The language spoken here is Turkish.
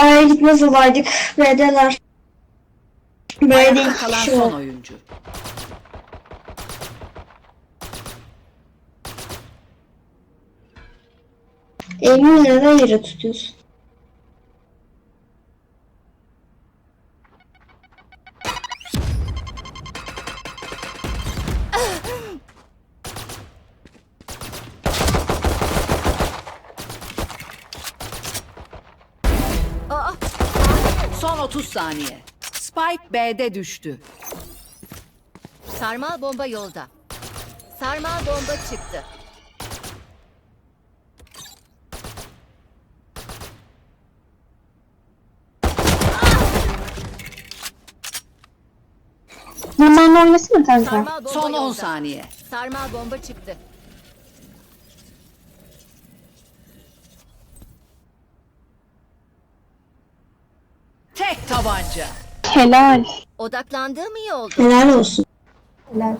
A'ya gitmez olaydık. B'deler. B'de Ayakta iki kalan kişi son oyuncu. Elini neden yere tutuyorsun? Son 30 saniye. Spike B'de düştü. Sarmal bomba yolda. Sarmal bomba çıktı. Zamanla oynasana kanka. Sarmal bomba Son 10 yolda. saniye. Sarmal bomba çıktı. Tabanca. Helal. Odaklandığım iyi oldu. Helal olsun. Helal.